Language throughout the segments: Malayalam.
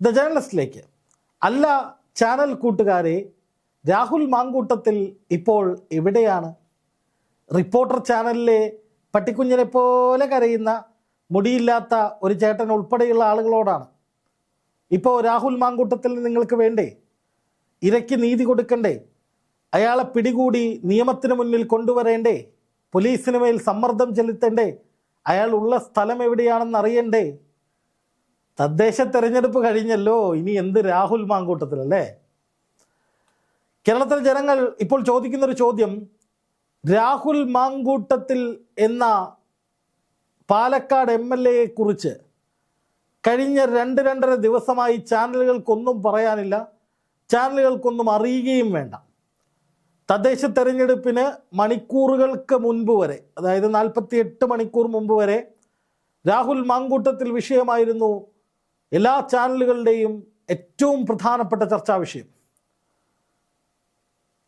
ദ ജേർണലിസ്റ്റിലേക്ക് അല്ല ചാനൽ കൂട്ടുകാരെ രാഹുൽ മാങ്കൂട്ടത്തിൽ ഇപ്പോൾ എവിടെയാണ്? റിപ്പോർട്ടർ ചാനലിലെ പട്ടിക്കുഞ്ഞിനെ പോലെ കരയുന്ന മുടിയില്ലാത്ത ഒരു ചേട്ടൻ ഉൾപ്പെടെയുള്ള ആളുകളോടാണ്. ഇപ്പോൾ രാഹുൽ മാങ്കൂട്ടത്തിൽ നിങ്ങൾക്ക് വേണ്ടേ? ഇരയ്ക്ക് നീതി കൊടുക്കണ്ടേ? അയാളെ പിടികൂടി നിയമത്തിന് മുന്നിൽ കൊണ്ടുവരേണ്ടേ? പോലീസിന് മേൽ സമ്മർദ്ദം ചെലുത്തണ്ടേ? അയാൾ ഉള്ള സ്ഥലം എവിടെയാണെന്ന് അറിയണ്ടേ? തദ്ദേശ തെരഞ്ഞെടുപ്പ് കഴിഞ്ഞല്ലോ. ഇനി എന്ത് രാഹുൽ മാങ്കൂട്ടത്തിലല്ലേ കേരളത്തിലെ ജനങ്ങൾ ഇപ്പോൾ ചോദിക്കുന്ന ഒരു ചോദ്യം. രാഹുൽ മാങ്കൂട്ടത്തിൽ എന്ന പാലക്കാട് എം എൽ എയെ കുറിച്ച് കഴിഞ്ഞ രണ്ട് രണ്ടര ദിവസമായി ചാനലുകൾക്കൊന്നും പറയാനില്ല. ചാനലുകൾക്കൊന്നും അറിയുകയും വേണ്ട. തദ്ദേശ തെരഞ്ഞെടുപ്പിന് മണിക്കൂറുകൾക്ക് മുൻപ് വരെ അതായത് നാൽപ്പത്തി മണിക്കൂർ മുമ്പ് വരെ രാഹുൽ മാങ്കൂട്ടത്തിൽ വിഷയമായിരുന്നു. എല്ലാ ചാനലുകളുടെയും ഏറ്റവും പ്രധാനപ്പെട്ട ചർച്ചാ വിഷയം.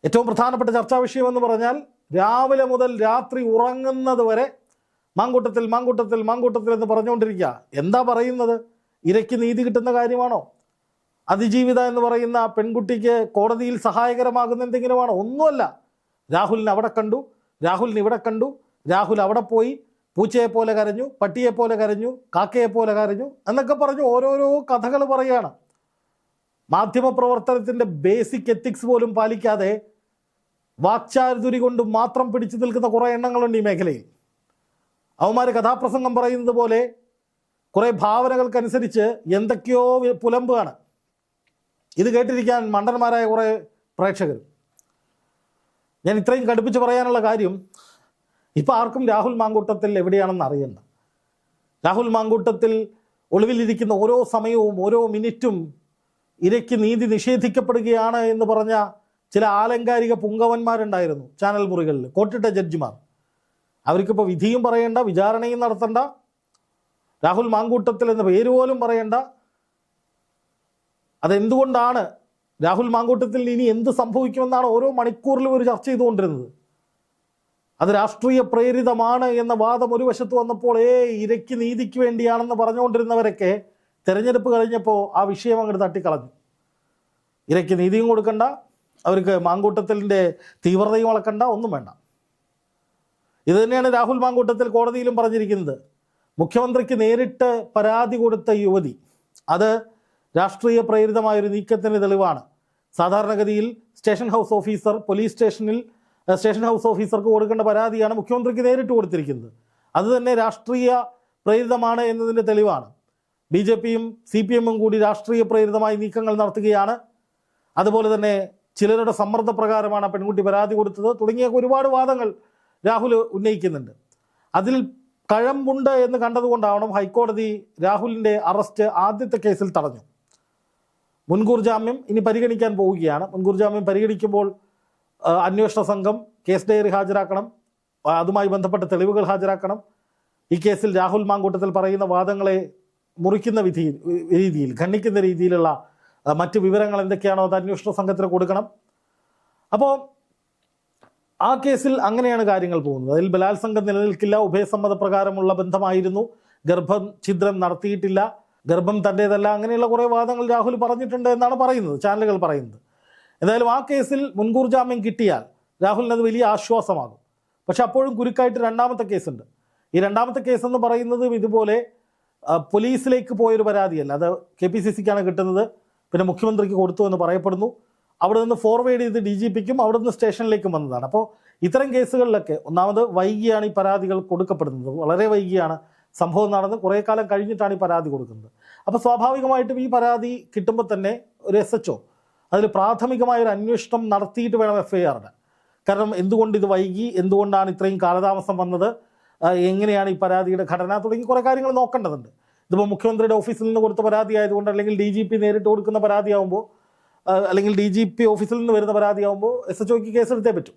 ഏറ്റവും പ്രധാനപ്പെട്ട ചർച്ചാ വിഷയം എന്ന് പറഞ്ഞാൽ രാവിലെ മുതൽ രാത്രി ഉറങ്ങുന്നത് വരെ മാങ്കൂട്ടത്തിൽ മാങ്കൂട്ടത്തിൽ മാങ്കൂട്ടത്തിൽ എന്ന് പറഞ്ഞുകൊണ്ടിരിക്കുക. എന്താ പറയുന്നത്? ഇരയ്ക്ക് നീതി കിട്ടുന്ന കാര്യമാണോ? അതിജീവിത എന്ന് പറയുന്ന പെൺകുട്ടിക്ക് കോടതിയിൽ സഹായകരമാകുന്ന എന്തെങ്കിലുമാണോ? ഒന്നുമല്ല. രാഹുലിന് അവിടെ കണ്ടു രാഹുലിന് ഇവിടെ കണ്ടു രാഹുൽ അവിടെ പോയി പൂച്ചയെ പോലെ കരഞ്ഞു പട്ടിയെ പോലെ കരഞ്ഞു കാക്കയെ പോലെ കരഞ്ഞു എന്നൊക്കെ പറഞ്ഞു ഓരോരോ കഥകൾ പറയുകയാണ്. മാധ്യമപ്രവർത്തനത്തിന്റെ ബേസിക് എത്തിക്സ് പോലും പാലിക്കാതെ വാക്ചാരുതുരി കൊണ്ട് മാത്രം പിടിച്ചു നിൽക്കുന്ന കുറേ എണ്ണങ്ങളുണ്ട് ഈ മേഖലയിൽ. അവന്മാർ കഥാപ്രസംഗം പറയുന്നത് പോലെ കുറേ ഭാവനകൾക്കനുസരിച്ച് എന്തൊക്കെയോ പുലമ്പുകയാണ് ഇത് കേട്ടിരിക്കാൻ മണ്ടന്മാരായ കുറേ പ്രേക്ഷകർ ഞാൻ ഇത്രയും കടുപ്പിച്ച് പറയാനുള്ള കാര്യം ഇപ്പം ആർക്കും രാഹുൽ മാങ്കൂട്ടത്തിൽ എവിടെയാണെന്ന് അറിയണ്ട. രാഹുൽ മാങ്കൂട്ടത്തിൽ ഒളിവിലിരിക്കുന്ന ഓരോ സമയവും ഓരോ മിനിറ്റും ഇരയ്ക്ക് നീതി നിഷേധിക്കപ്പെടുകയാണ് എന്ന് പറഞ്ഞ ചില ആലങ്കാരിക പുങ്കവന്മാരുണ്ടായിരുന്നു ചാനൽ മുറികളിൽ കോട്ടിട്ട ജഡ്ജിമാർ. അവർക്കിപ്പോൾ വിധിയും പറയേണ്ട വിചാരണയും നടത്തണ്ട രാഹുൽ മാങ്കൂട്ടത്തിൽ എന്ന പേര് പോലും പറയണ്ട. അതെന്തുകൊണ്ടാണ് രാഹുൽ മാങ്കൂട്ടത്തിൽ ഇനി എന്ത് സംഭവിക്കുമെന്നാണ് ഓരോ മണിക്കൂറിലും ഒരു ചർച്ച ചെയ്തുകൊണ്ടിരുന്നത്. അത് രാഷ്ട്രീയ പ്രേരിതമാണ് എന്ന വാദം ഒരു വശത്ത് വന്നപ്പോൾ ഏ ഇരയ്ക്ക് നീതിക്ക് വേണ്ടിയാണെന്ന് പറഞ്ഞുകൊണ്ടിരുന്നവരൊക്കെ തെരഞ്ഞെടുപ്പ് കഴിഞ്ഞപ്പോൾ ആ വിഷയം അങ്ങോട്ട് തട്ടിക്കളഞ്ഞു. ഇരയ്ക്ക് നീതിയും കൊടുക്കണ്ട അവർക്ക് മാങ്കൂട്ടത്തിന്റെ തീവ്രതയും അളക്കണ്ട ഒന്നും വേണ്ട. ഇത് തന്നെയാണ് രാഹുൽ മാങ്കൂട്ടത്തിൽ കോടതിയിലും പറഞ്ഞിരിക്കുന്നത്. മുഖ്യമന്ത്രിക്ക് നേരിട്ട് പരാതി കൊടുത്ത യുവതി അത് രാഷ്ട്രീയ പ്രേരിതമായൊരു നീക്കത്തിന് തെളിവാണ്. സാധാരണഗതിയിൽ സ്റ്റേഷൻ ഹൗസ് ഓഫീസർ പോലീസ് സ്റ്റേഷനിൽ സ്റ്റേഷൻ ഹൗസ് ഓഫീസർക്ക് കൊടുക്കേണ്ട പരാതിയാണ് മുഖ്യമന്ത്രിക്ക് നേരിട്ട് കൊടുത്തിരിക്കുന്നത്. അത് തന്നെ രാഷ്ട്രീയ പ്രേരിതമാണ് എന്നതിന്റെ തെളിവാണ്. ബി ജെ പിയും സി പി എമ്മും കൂടി രാഷ്ട്രീയ പ്രേരിതമായി നീക്കങ്ങൾ നടത്തുകയാണ്. അതുപോലെ തന്നെ ചിലരുടെ സമ്മർദ്ദപ്രകാരമാണ് പ്രകാരമാണ് പെൺകുട്ടി പരാതി കൊടുത്തത്. തുടങ്ങിയ ഒരുപാട് വാദങ്ങൾ രാഹുൽ ഉന്നയിക്കുന്നുണ്ട്. അതിൽ കഴമ്പുണ്ട് എന്ന് കണ്ടതുകൊണ്ടാവണം ഹൈക്കോടതി രാഹുലിന്റെ അറസ്റ്റ് ആദ്യത്തെ കേസിൽ തടഞ്ഞു. മുൻകൂർ ജാമ്യം ഇനി പരിഗണിക്കാൻ പോവുകയാണ്. മുൻകൂർ ജാമ്യം പരിഗണിക്കുമ്പോൾ അന്വേഷണ സംഘം കേസ് ഡയറി ഹാജരാക്കണം. അതുമായി ബന്ധപ്പെട്ട തെളിവുകൾ ഹാജരാക്കണം. ഈ കേസിൽ രാഹുൽ മാങ്കൂട്ടത്തിൽ പറയുന്ന വാദങ്ങളെ മുറിക്കുന്ന വിധി രീതിയിൽ ഖണ്ഡിക്കുന്ന രീതിയിലുള്ള മറ്റ് വിവരങ്ങൾ എന്തൊക്കെയാണോ അത് അന്വേഷണ സംഘത്തിന് കൊടുക്കണം. അപ്പോൾ ആ കേസിൽ അങ്ങനെയാണ് കാര്യങ്ങൾ പോകുന്നത്. അതിൽ ബലാത്സംഗം നിലനിൽക്കില്ല ഉഭയസമ്മത പ്രകാരമുള്ള ബന്ധമായിരുന്നു. ഗർഭം ഛിദ്രം നടത്തിയിട്ടില്ല ഗർഭം തന്റേതല്ല അങ്ങനെയുള്ള കുറേ വാദങ്ങൾ രാഹുൽ പറഞ്ഞിട്ടുണ്ട് എന്നാണ് പറയുന്നത് ചാനലുകൾ പറയുന്നത്. എന്തായാലും ആ കേസിൽ മുൻകൂർ ജാമ്യം കിട്ടിയാൽ രാഹുലിന് അത് വലിയ ആശ്വാസമാകും. പക്ഷെ അപ്പോഴും കുരുക്കായിട്ട് രണ്ടാമത്തെ കേസുണ്ട്. ഈ രണ്ടാമത്തെ കേസ് എന്ന് പറയുന്നത് ഇതുപോലെ പോലീസിലേക്ക് പോയൊരു പരാതിയല്ല. അത് കെ പി സി സിക്കാണ് കിട്ടുന്നത്. പിന്നെ മുഖ്യമന്ത്രിക്ക് കൊടുത്തു എന്ന് പറയപ്പെടുന്നു. അവിടെ നിന്ന് ഫോർവേഡ് ചെയ്ത് ഡി ജി പിക്കും അവിടെ നിന്ന് സ്റ്റേഷനിലേക്കും വന്നതാണ്. അപ്പോൾ ഇത്തരം കേസുകളിലൊക്കെ ഒന്നാമത് വൈകിയാണ് ഈ പരാതികൾ കൊടുക്കപ്പെടുന്നത്. വളരെ വൈകിയാണ് സംഭവം നടന്ന് കുറേ കാലം കഴിഞ്ഞിട്ടാണ് ഈ പരാതി കൊടുക്കുന്നത്. അപ്പോൾ സ്വാഭാവികമായിട്ടും ഈ പരാതി കിട്ടുമ്പോൾ തന്നെ ഒരു എസ് എച്ച് അതിൽ പ്രാഥമികമായ ഒരു അന്വേഷണം നടത്തിയിട്ട് വേണം എഫ് ഐ ആറിന് കാരണം എന്തുകൊണ്ട് ഇത് വൈകി? എന്തുകൊണ്ടാണ് ഇത്രയും കാലതാമസം വന്നത്? എങ്ങനെയാണ് ഈ പരാതിയുടെ ഘടന തുടങ്ങി കുറേ കാര്യങ്ങൾ നോക്കേണ്ടതുണ്ട്. ഇതിപ്പോൾ മുഖ്യമന്ത്രിയുടെ ഓഫീസിൽ നിന്ന് കൊടുത്ത പരാതി ആയതുകൊണ്ട് അല്ലെങ്കിൽ ഡി ജി പി നേരിട്ട് കൊടുക്കുന്ന പരാതിയാവുമ്പോൾ അല്ലെങ്കിൽ ഡി ജി പി ഓഫീസിൽ നിന്ന് വരുന്ന പരാതിയാവുമ്പോൾ എസ് എച്ച് ഒക്ക് കേസെടുത്തേ പറ്റും.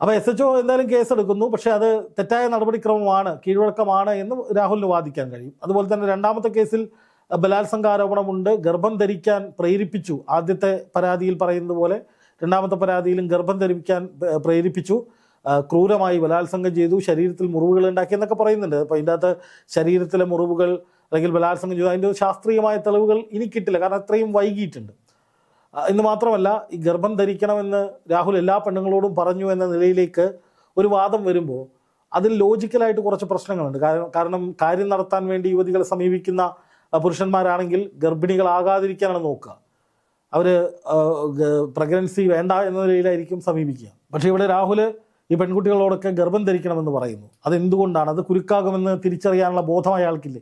അപ്പോൾ എസ് എച്ച് ഒ എന്തായാലും കേസെടുക്കുന്നു. പക്ഷേ അത് തെറ്റായ നടപടിക്രമമാണ് കീഴ്വഴക്കമാണ് എന്ന് രാഹുലിന് വാദിക്കാൻ കഴിയും. അതുപോലെ തന്നെ രണ്ടാമത്തെ കേസിൽ അഹ്, ബലാത്സംഗ ആരോപണമുണ്ട് ഗർഭം ധരിക്കാൻ പ്രേരിപ്പിച്ചു. ആദ്യത്തെ പരാതിയിൽ പറയുന്നത് പോലെ രണ്ടാമത്തെ പരാതിയിലും ഗർഭം ധരിപ്പിക്കാൻ പ്രേരിപ്പിച്ചു. ക്രൂരമായി ബലാത്സംഗം ചെയ്തു. ശരീരത്തിൽ മുറിവുകൾ ഉണ്ടാക്കി എന്നൊക്കെ പറയുന്നുണ്ട്. അപ്പോൾ ഇതിന്റെ അകത്ത് ശരീരത്തിലെ മുറിവുകൾ അല്ലെങ്കിൽ ബലാത്സംഗം ചെയ്തു. അതിന്റെ ശാസ്ത്രീയമായ തെളിവുകൾ ഇനി കിട്ടില്ല. കാരണം അത്രയും വൈകിയിട്ടുണ്ട്. എന്ന് മാത്രമല്ല ഈ ഗർഭം ധരിക്കണമെന്ന് രാഹുൽ എല്ലാ പെണ്ണുങ്ങളോടും പറഞ്ഞു എന്ന നിലയിലേക്ക് ഒരു വാദം വരുമ്പോൾ അതിൽ ലോജിക്കലായിട്ട് കുറച്ച് പ്രശ്നങ്ങളുണ്ട്. കാരണം കാരണം കാര്യം നടത്താൻ വേണ്ടി യുവതികളെ സമീപിക്കുന്ന പുരുഷന്മാരാണെങ്കിൽ ഗർഭിണികളാകാതിരിക്കാനാണ് നോക്കുക. അവർ പ്രഗ്നൻസി വേണ്ട എന്ന നിലയിലായിരിക്കും സമീപിക്കുക. പക്ഷേ ഇവിടെ രാഹുൽ ഈ പെൺകുട്ടികളോടൊക്കെ ഗർഭം ധരിക്കണമെന്ന് പറയുന്നു. അതെന്തുകൊണ്ടാണ്? അത് കുരുക്കാകുമെന്ന് തിരിച്ചറിയാനുള്ള ബോധം അയാൾക്കില്ലേ?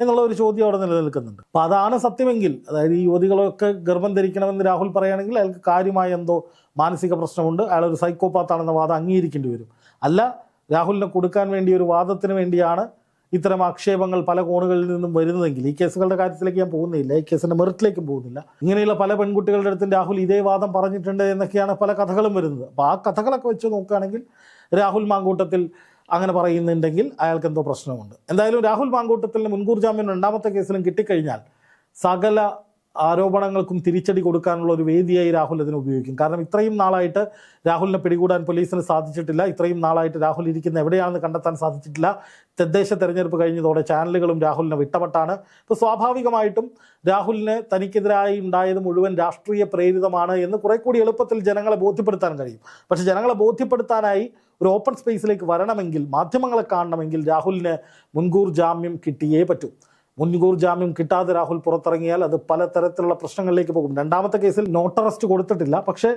എന്നുള്ള ഒരു ചോദ്യം അവിടെ നിലനിൽക്കുന്നുണ്ട്. അപ്പം അതാണ് സത്യമെങ്കിൽ അതായത് ഈ യുവതികളൊക്കെ ഗർഭം ധരിക്കണമെന്ന് രാഹുൽ പറയുകയാണെങ്കിൽ അയാൾക്ക് കാര്യമായ എന്തോ മാനസിക പ്രശ്നമുണ്ട്. അയാൾ ഒരു സൈക്കോപാത്താണെന്ന വാദം അംഗീകരിക്കേണ്ടി വരും. അല്ല രാഹുലിനെ കൊടുക്കാൻ വേണ്ടി ഒരു വാദത്തിന് വേണ്ടിയാണ് ഇത്തരം ആക്ഷേപങ്ങൾ പല കോണുകളിൽ നിന്നും വരുന്നതെങ്കിൽ ഈ കേസുകളുടെ കാര്യത്തിലേക്ക് ഞാൻ പോകുന്നില്ല ഈ കേസിന്റെ മെറിറ്റിലേക്കും പോകുന്നില്ല. ഇങ്ങനെയുള്ള പല പെൺകുട്ടികളുടെ അടുത്തും രാഹുൽ ഇതേ വാദം പറഞ്ഞിട്ടുണ്ട് എന്നൊക്കെയാണ് പല കഥകളും വരുന്നത്. അപ്പോൾ ആ കഥകളൊക്കെ വെച്ച് നോക്കുകയാണെങ്കിൽ രാഹുൽ മാങ്കൂട്ടത്തിൽ അങ്ങനെ പറയുന്നുണ്ടെങ്കിൽ അയാൾക്ക് എന്തോ പ്രശ്നമുണ്ട്. എന്തായാലും രാഹുൽ മാങ്കൂട്ടത്തിന് മുൻകൂർ ജാമ്യം രണ്ടാമത്തെ കേസിലും കിട്ടിക്കഴിഞ്ഞാൽ സകല ആരോപണങ്ങൾക്കും തിരിച്ചടി കൊടുക്കാനുള്ള ഒരു വേദിയായി രാഹുൽ അതിനെ ഉപയോഗിക്കും. കാരണം ഇത്രയും നാളായിട്ട് രാഹുലിനെ പിടികൂടാൻ പോലീസിന് സാധിച്ചിട്ടില്ല. ഇത്രയും നാളായിട്ട് രാഹുൽ ഇരിക്കുന്ന എവിടെയാണെന്ന് കണ്ടെത്താൻ സാധിച്ചിട്ടില്ല. തദ്ദേശ തെരഞ്ഞെടുപ്പ് കഴിഞ്ഞതോടെ ചാനലുകളും രാഹുലിനെ വിട്ടവട്ടാണ് ഇപ്പോൾ സ്വാഭാവികമായിട്ടും രാഹുലിന് തനിക്കെതിരായി ഉണ്ടായത് മുഴുവൻ രാഷ്ട്രീയ പ്രേരിതമാണ് എന്ന് കുറെ കൂടി എളുപ്പത്തിൽ ജനങ്ങളെ ബോധ്യപ്പെടുത്താൻ കഴിയും. പക്ഷെ ജനങ്ങളെ ബോധ്യപ്പെടുത്താനായി ഒരു ഓപ്പൺ സ്പേസിലേക്ക് വരണമെങ്കിൽ മാധ്യമങ്ങളെ കാണണമെങ്കിൽ രാഹുലിന് മുൻകൂർ ജാമ്യം കിട്ടിയേ പറ്റൂ. മുൻകൂർ ജാമ്യം കിട്ടാതെ രാഹുൽ പുറത്തിറങ്ങിയാൽ അത് പലതരത്തിലുള്ള പ്രശ്നങ്ങളിലേക്ക് പോകും. രണ്ടാമത്തെ കേസിൽ നോട്ട് അറസ്റ്റ് കൊടുത്തിട്ടില്ല. പക്ഷേ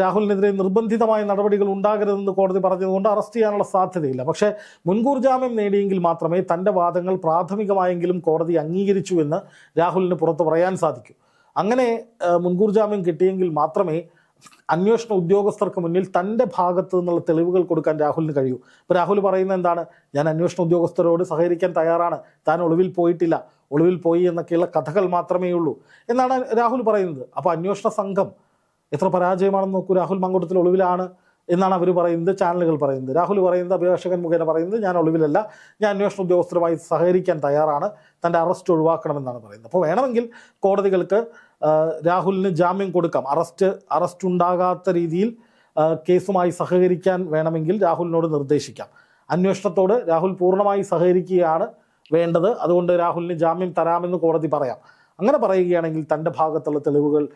രാഹുലിനെതിരെ നിർബന്ധിതമായ നടപടികൾ ഉണ്ടാകരുതെന്ന് കോടതി പറഞ്ഞതുകൊണ്ട് അറസ്റ്റ് ചെയ്യാനുള്ള സാധ്യതയില്ല. പക്ഷേ മുൻകൂർ ജാമ്യം നേടിയെങ്കിൽ മാത്രമേ തന്റെ വാദങ്ങൾ പ്രാഥമികമായെങ്കിലും കോടതി അംഗീകരിച്ചു എന്ന് രാഹുലിന് പുറത്ത് പറയാൻ സാധിക്കൂ. അങ്ങനെ മുൻകൂർ ജാമ്യം കിട്ടിയെങ്കിൽ മാത്രമേ അന്വേഷണ ഉദ്യോഗസ്ഥർക്ക് മുന്നിൽ തന്റെ ഭാഗത്ത് നിന്നുള്ള തെളിവുകൾ കൊടുക്കാൻ രാഹുലിന് കഴിയൂ. ഇപ്പോൾ രാഹുൽ പറയുന്നത് എന്താണ്? ഞാൻ അന്വേഷണ ഉദ്യോഗസ്ഥരോട് സഹകരിക്കാൻ തയ്യാറാണ്. താൻ ഒളിവിൽ പോയിട്ടില്ല. ഒളിവിൽ പോയി എന്നൊക്കെയുള്ള കഥകൾ മാത്രമേ ഉള്ളൂ. എന്നാണ് രാഹുൽ പറയുന്നത്. അപ്പോൾ അന്വേഷണ സംഘം എത്ര പരാജയമാണെന്ന് നോക്കൂ. രാഹുൽ മങ്കൂട്ടത്തിൽ ഒളിവിലാണ് എന്നാണ് അവർ പറയുന്നത് ചാനലുകൾ പറയുന്നത്. രാഹുൽ പറയുന്നത് അഭിഭാഷകൻ മുഖേന പറയുന്നത് ഞാൻ ഒളിവിലല്ല. ഞാൻ അന്വേഷണ ഉദ്യോഗസ്ഥരുമായി സഹകരിക്കാൻ തയ്യാറാണ്. തന്റെ അറസ്റ്റ് ഒഴിവാക്കണമെന്നാണ് പറയുന്നത്. അപ്പോൾ വേണമെങ്കിൽ കോടതികൾക്ക് രാഹുലിന് ജാമ്യം കൊടുക്കാം. അറസ്റ്റ് അറസ്റ്റ് ഉണ്ടാകാത്ത രീതിയിൽ കേസുമായി സഹകരിക്കാൻ വേണമെങ്കിൽ രാഹുലിനോട് നിർദ്ദേശിക്കാം. അന്വേഷണത്തോട് രാഹുൽ പൂർണമായി സഹകരിക്കുകയാണ് വേണ്ടത്. അതുകൊണ്ട് രാഹുലിന് ജാമ്യം തരാമെന്ന് കോടതി പറയാം. അങ്ങനെ പറയുകയാണെങ്കിൽ തന്റെ ഭാഗത്തുള്ള തെളിവുകൾ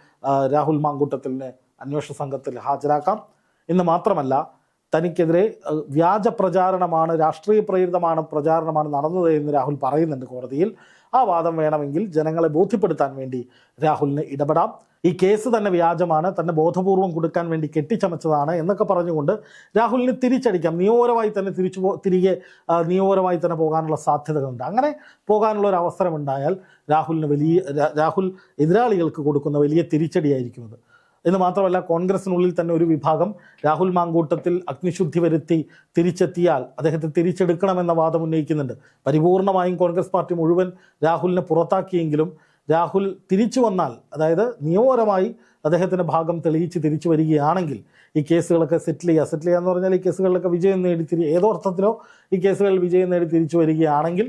രാഹുൽ മാങ്കൂട്ടത്തിന് അന്വേഷണ സംഘത്തിൽ ഹാജരാക്കാം. എന്ന് മാത്രമല്ല തനിക്കെതിരെ വ്യാജ പ്രചാരണമാണ് രാഷ്ട്രീയ പ്രേരിതമാണ് പ്രചാരണമാണ് നടന്നത് എന്ന് രാഹുൽ പറയുന്നുണ്ട് കോടതിയിൽ. ആ വാദം വേണമെങ്കിൽ ജനങ്ങളെ ബോധ്യപ്പെടുത്താൻ വേണ്ടി രാഹുലിന് ഇടപെടാം. ഈ കേസ് തന്നെ വ്യാജമാണ്. തന്നെ ബോധപൂർവം കൊടുക്കാൻ വേണ്ടി കെട്ടിച്ചമച്ചതാണ് എന്നൊക്കെ പറഞ്ഞുകൊണ്ട് രാഹുലിന് തിരിച്ചടിക്കാം. നിയമപരമായി തന്നെ തിരിച്ചു പോ തിരികെ ആ, നിയമപരമായി തന്നെ പോകാനുള്ള സാധ്യതകളുണ്ട്. അങ്ങനെ പോകാനുള്ള ഒരു അവസരമുണ്ടായാൽ രാഹുലിന് വലിയ രാഹുൽ എതിരാളികൾക്ക് കൊടുക്കുന്ന വലിയ തിരിച്ചടിയായിരിക്കും അത്. എന്ന് മാത്രമല്ല കോൺഗ്രസിനുള്ളിൽ തന്നെ ഒരു വിഭാഗം രാഹുൽ മാങ്കൂട്ടത്തിൽ അഗ്നിശുദ്ധി വരുത്തി തിരിച്ചെത്തിയാൽ അദ്ദേഹത്തെ തിരിച്ചെടുക്കണമെന്ന വാദം ഉന്നയിക്കുന്നുണ്ട്. പരിപൂർണമായും കോൺഗ്രസ് പാർട്ടി മുഴുവൻ രാഹുലിനെ പുറത്താക്കിയെങ്കിലും രാഹുൽ തിരിച്ചു വന്നാൽ അതായത് നിയമപരമായി അദ്ദേഹത്തിന്റെ ഭാഗം തെളിയിച്ച് തിരിച്ചു വരികയാണെങ്കിൽ ഈ കേസുകളൊക്കെ സെറ്റിൽ ചെയ്യുക. സെറ്റിൽ ചെയ്യുക എന്ന് പറഞ്ഞാൽ ഈ കേസുകളിലൊക്കെ വിജയം നേടി തിരി ഏതോ അർത്ഥത്തിലോ ഈ കേസുകളിൽ വിജയം നേടി തിരിച്ചു വരികയാണെങ്കിൽ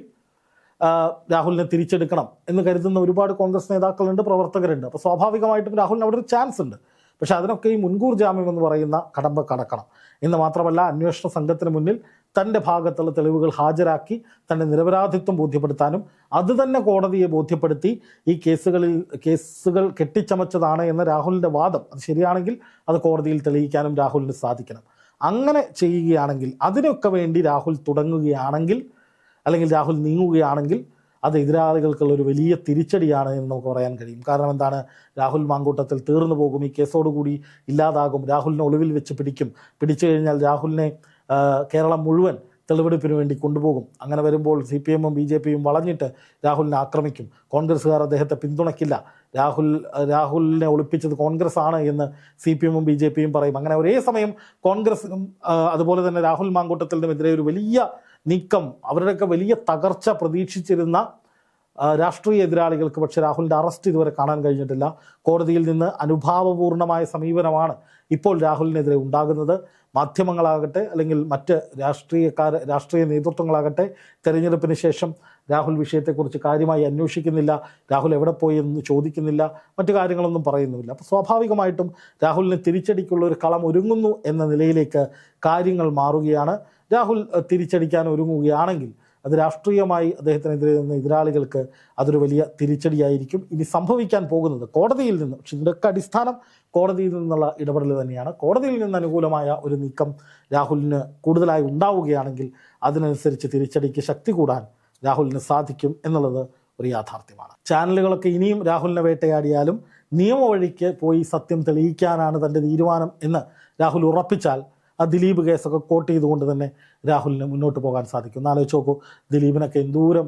രാഹുലിനെ തിരിച്ചെടുക്കണം എന്ന് കരുതുന്ന ഒരുപാട് കോൺഗ്രസ് നേതാക്കളുണ്ട് പ്രവർത്തകരുണ്ട്. അപ്പോൾ സ്വാഭാവികമായിട്ടും രാഹുലിന് അവിടെ ഒരു ചാൻസ് ഉണ്ട്. പക്ഷേ അതിനൊക്കെ ഈ മുൻകൂർ ജാമ്യം എന്ന് പറയുന്ന കടമ്പ കടക്കണം. എന്ന് മാത്രമല്ല അന്വേഷണ സംഘത്തിന് മുന്നിൽ തന്റെ ഭാഗത്തുള്ള തെളിവുകൾ ഹാജരാക്കി തന്റെ നിരപരാധിത്വം ബോധ്യപ്പെടുത്താനും അത് തന്നെ കോടതിയെ ബോധ്യപ്പെടുത്തി ഈ കേസുകളിൽ കേസുകൾ കെട്ടിച്ചമച്ചതാണ് എന്ന രാഹുലിന്റെ വാദം അത് ശരിയാണെങ്കിൽ അത് കോടതിയിൽ തെളിയിക്കാനും രാഹുലിന് സാധിക്കണം. അങ്ങനെ ചെയ്യുകയാണെങ്കിൽ അതിനൊക്കെ വേണ്ടി രാഹുൽ തുടങ്ങുകയാണെങ്കിൽ അല്ലെങ്കിൽ രാഹുൽ നീങ്ങുകയാണെങ്കിൽ അത് എതിരാളികൾക്കുള്ള ഒരു വലിയ തിരിച്ചടിയാണ് എന്ന് നമുക്ക് പറയാൻ കഴിയും. കാരണം എന്താണ്? രാഹുൽ മാങ്കൂട്ടത്തിൽ തീർന്നു പോകും ഈ കേസോടുകൂടി ഇല്ലാതാകും രാഹുലിനെ ഒളിവിൽ വെച്ച് പിടിക്കും. പിടിച്ചു കഴിഞ്ഞാൽ രാഹുലിനെ കേരളം മുഴുവൻ തെളിവെടുപ്പിന് വേണ്ടി കൊണ്ടുപോകും. അങ്ങനെ വരുമ്പോൾ സി പി എമ്മും ബി ജെ പിയും വളഞ്ഞിട്ട് രാഹുലിനെ ആക്രമിക്കും. കോൺഗ്രസ്സുകാർ അദ്ദേഹത്തെ പിന്തുണയ്ക്കില്ല. രാഹുൽ രാഹുലിനെ ഒളിപ്പിച്ചത് കോൺഗ്രസ് ആണ് എന്ന് സി പി എമ്മും ബി ജെ പിയും പറയും. അങ്ങനെ ഒരേ സമയം കോൺഗ്രസിനും അതുപോലെ തന്നെ രാഹുൽ മാങ്കൂട്ടത്തിനുമെതിരെ ഒരു വലിയ നീക്കം അവരുടെയൊക്കെ വലിയ തകർച്ച പ്രതീക്ഷിച്ചിരുന്ന രാഷ്ട്രീയ എതിരാളികൾക്ക് പക്ഷേ രാഹുലിന്റെ അറസ്റ്റ് ഇതുവരെ കാണാൻ കഴിഞ്ഞിട്ടില്ല. കോടതിയിൽ നിന്ന് അനുഭാവപൂർണമായ സമീപനമാണ് ഇപ്പോൾ രാഹുലിനെതിരെ ഉണ്ടാകുന്നത്. മാധ്യമങ്ങളാകട്ടെ അല്ലെങ്കിൽ മറ്റ് രാഷ്ട്രീയക്കാർ രാഷ്ട്രീയ നേതൃത്വങ്ങളാകട്ടെ തെരഞ്ഞെടുപ്പിന് ശേഷം രാഹുൽ വിഷയത്തെക്കുറിച്ച് കാര്യമായി അന്വേഷിക്കുന്നില്ല. രാഹുൽ എവിടെ പോയി എന്ന് ചോദിക്കുന്നില്ല. മറ്റു കാര്യങ്ങളൊന്നും പറയുന്നുമില്ല. അപ്പോൾ സ്വാഭാവികമായിട്ടും രാഹുലിന് തിരിച്ചടിക്കുള്ള ഒരു കളം ഒരുങ്ങുന്നു എന്ന നിലയിലേക്ക് കാര്യങ്ങൾ മാറുകയാണ്. രാഹുൽ തിരിച്ചടിക്കാൻ ഒരുങ്ങുകയാണെങ്കിൽ അത് രാഷ്ട്രീയമായി അദ്ദേഹത്തിനെതിരെ നിന്ന് എതിരാളികൾക്ക് അതൊരു വലിയ തിരിച്ചടിയായിരിക്കും. ഇനി സംഭവിക്കാൻ പോകുന്നത് കോടതിയിൽ നിന്ന് പക്ഷെ ഇതിന്റെയൊക്കെ അടിസ്ഥാനം കോടതിയിൽ നിന്നുള്ള ഇടപെടൽ തന്നെയാണ്. കോടതിയിൽ നിന്ന് അനുകൂലമായ ഒരു നീക്കം രാഹുലിന് കൂടുതലായി ഉണ്ടാവുകയാണെങ്കിൽ അതിനനുസരിച്ച് തിരിച്ചടിക്ക് ശക്തി കൂടാൻ രാഹുലിന് സാധിക്കും എന്നുള്ളത് ഒരു യാഥാർത്ഥ്യമാണ്. ചാനലുകളൊക്കെ ഇനിയും രാഹുലിനെ വേട്ടയാടിയാലും നിയമവഴിക്ക് പോയി സത്യം തെളിയിക്കാനാണ് തന്റെ തീരുമാനം എന്ന് രാഹുൽ ഉറപ്പിച്ചാൽ ആ ദിലീപ് കേസൊക്കെ കോട്ട് ചെയ്തുകൊണ്ട് തന്നെ രാഹുലിന് മുന്നോട്ട് പോകാൻ സാധിക്കും. എന്നാലോചിച്ച് നോക്കൂ ദിലീപിനൊക്കെ എന്തോരം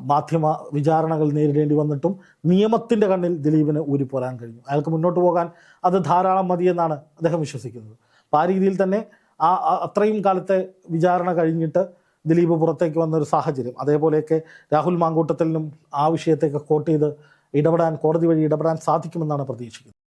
മാധ്യമ വിചാരണകൾ നേരിടേണ്ടി വന്നിട്ടും നിയമത്തിന്റെ കണ്ണിൽ ദിലീപിന് ഊരിപ്പോരാൻ കഴിഞ്ഞു. അയാൾക്ക് മുന്നോട്ട് പോകാൻ അത് ധാരാളം മതിയെന്നാണ് അദ്ദേഹം വിശ്വസിക്കുന്നത്. അപ്പോൾ ആ രീതിയിൽ തന്നെ ആ അത്രയും കാലത്തെ വിചാരണ കഴിഞ്ഞിട്ട് ദിലീപ് പുറത്തേക്ക് വന്ന ഒരു സാഹചര്യം. അതേപോലെയൊക്കെ രാഹുൽ മാങ്കൂട്ടത്തിലും ആ വിഷയത്തെയൊക്കെ കോട്ട് ചെയ്ത് ഇടപെടാൻ കോടതി വഴി ഇടപെടാൻ സാധിക്കുമെന്നാണ് പ്രതീക്ഷിക്കുന്നത്.